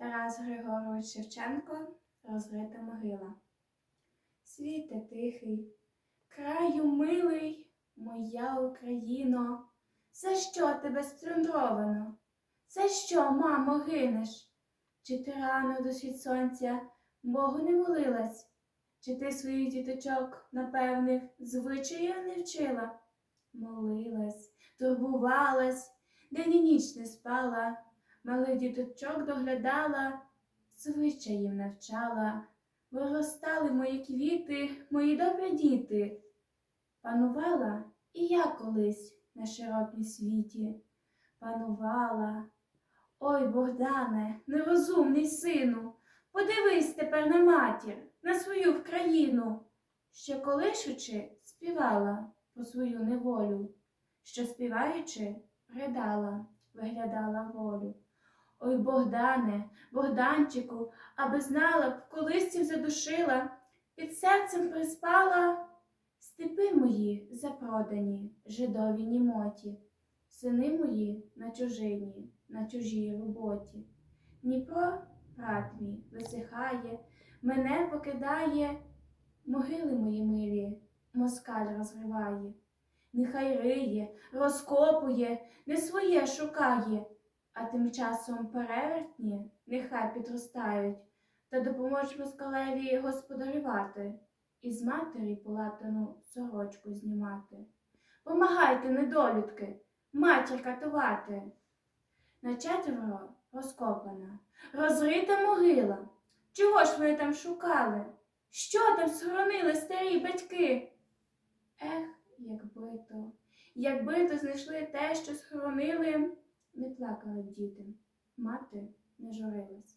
Тарас Григорович Шевченко Розрита могила. Світе тихий, краю милий, моя Україно, за що тебе сплюндровано? За що, мамо, гинеш? Чи ти рано до схід сонця Богу не молилась? Чи ти своїх діточок, напевних, звичаїв не вчила? Молилась, турбувалась, день і ніч не спала, малих діточок доглядала, звичаїв навчала, виростали мої квіти, мої добрі діти. Панувала і я колись на широкім світі, панувала. Ой, Богдане, нерозумний сину, подивись тепер на матір, на свою вкраїну, що колишучи співала про свою неволю, що співаючи ридала, виглядала волю. Ой, Богдане, Богданчику, аби знала б, колисців задушила, під серцем приспала степи мої запродані, жидові німоті, сини мої на чужині, на чужій роботі. Дніпро, брат мій, висихає, мене покидає, могили мої милі, москаль розриває. Нехай риє, розкопує, не своє шукає, а тим часом перевертні нехай підростають та допоможуть москалеві господарювати і з матері полатану сорочку знімати. Помагайте, недолюдки, матір катувати. На четверо розкопана, розрита могила. Чого ж вони там шукали? Що там схоронили старі батьки? Ех, якби то, якби то знайшли те, що схоронили, не плакали діти, мати не журилась.